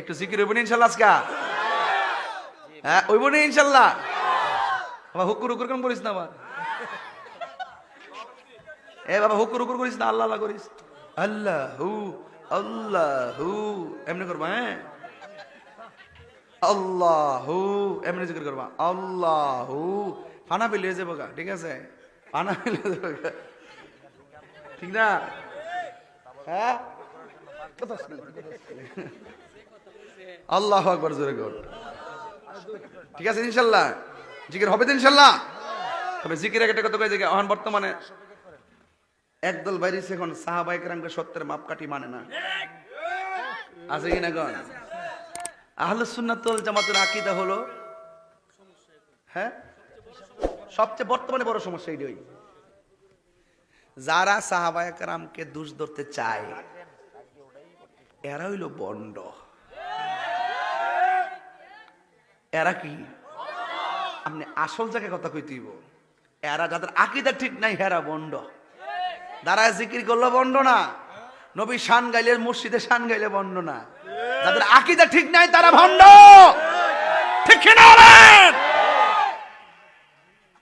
একটু জিকির হইব ইনশাল্লাহ আজকা? হ্যাঁ হইব না ইনশাল্লাহ? বাবা, হুকুর হুকুর কেমন করিস না আবার এ বাবা, হুকুর হুকুর করিস না, আল্লাহ আল্লাহ করিস। আল্লাহ হু আল্লাহ হু এমনি করবা হ্যাঁ? আল্লাহু, এমনি জিকির করবা। আল্লাহু, ফানা পেলে যাব গা, ঠিক আছে? ফানা পেলে যাব গা। ঠিক না? হ্যাঁ? আল্লাহ আকবর, জোরে কর। ঠিক আছে ইনশাল্লাহ জিকির হবে তো ইনশাল্লাহ তবে জিকির একটা কথা কয়ে এখন বর্তমানে একদল বাইরে এখন সাহাবাই কেরামকে সত্যের মাপকাঠি মানে না। আছে কিনা গণ আহলে সুন্নাতুল জামাতের আকীদা হলো হ্যাঁ? সবচেয়ে বর্তমানে বড় সমস্যা এটাই যারা সাহাবায়ে কেরামকে দোষ ধরতে চায়, এরা হইল বন্ড। এরা কি? আপনি আসল জায়গায় কথা কইতেইব এরা যাদের আকীদা ঠিক নাই, হেরা বন্ড। দাঁড়ায় জিকির করল বন্ড না, নবী শান গাইলে, মসজিদে শান গাইলে বন্ড না। যাদের আকীদা ঠিক নাই, তারা ভণ্ড। ঠিক বলেন?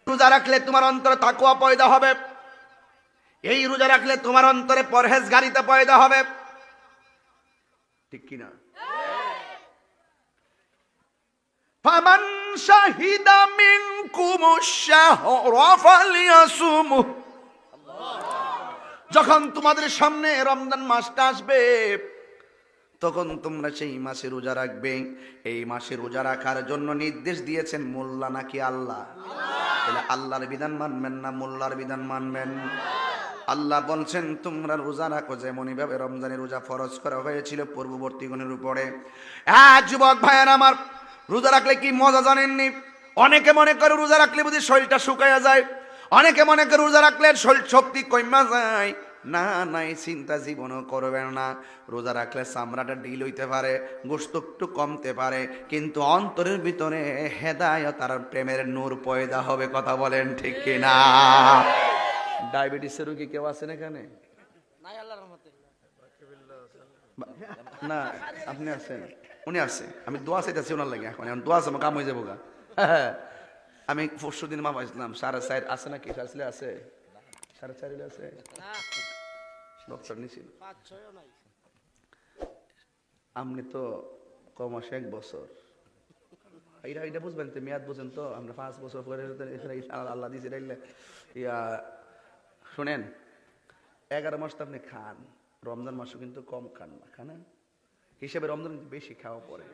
রোজা রাখলে তোমার অন্তরে তাকুয়া পয়দা হবে। এই রোজা রাখলে তোমার অন্তরে পরহেজগারিতা পয়দা হবে। ঠিক কিনা ফামান শাহিদা মিনকুমুশ শাহরা ফালিয়াসুমুহ যখন তোমাদের সামনে রমজান মাসটা আসবে, তখন তোমরা সেই মাসে রোজা রাখবে। এই মাসে রোজা রাখার জন্য নির্দেশ দিয়েছেন মোল্লা নাকি আল্লাহ? আল্লাহর বিধান মানবেন না মোল্লার বিধান মানবেন? আল্লাহ বলছেন, তোমরা রোজা রাখো যেমন ভাবে রমজানের রোজা ফরজ করা হয়েছিল পূর্ববর্তী গণের উপরে। হ্যাঁ যুবক ভাইয়ের আমার রোজা রাখলে কি মজা জানেননি? অনেকে মনে করে রোজা রাখলে বুঝি শরীরটা শুকাইয়া যায়। অনেকে মনে করে রোজা রাখলে শরীর শক্তি কইমা যায়। না নাই চিন্তা জীবনও করবেন না। রোজা রাখলে চামড়াটা ডিল হইতে পারে গোস্ত একটু কমতে পারে কিন্তু অন্তরের ভিতরে হেদায়ত তার প্রেমের নূর পয়দা হবে কথা বলেন ঠিক কিনা? ডায়াবেটিসের রোগী কেউ আছেন এখানে নাই আল্লাহর রহমতে বা- না, আপনি আছেন। উনি আছে। আমি দোয়া চাইতেছি ওনার লাগে এখন। এখন দোয়া আছে, আমার কাম হয়ে যাব আমি পরশু দিন মা পাইছিলাম সাড়ে চার আছে নাকি? সাড়ে আছে? সাড়ে চার আছে? ডক্টর নিছিল আপনি তো কম আসে এক বছর। এটা এটা বুঝবেন তো, মেয়াদ বুঝেন তো। আমরা পাঁচ বছর পরে আল্লাহ দিয়েছে ইয়া, শুনেন, এগারো মাস তো আপনি খান। রমজান মাসও কিন্তু কম খান না খান? হিসেবে রমজান বেশি খাওয়া পড়ে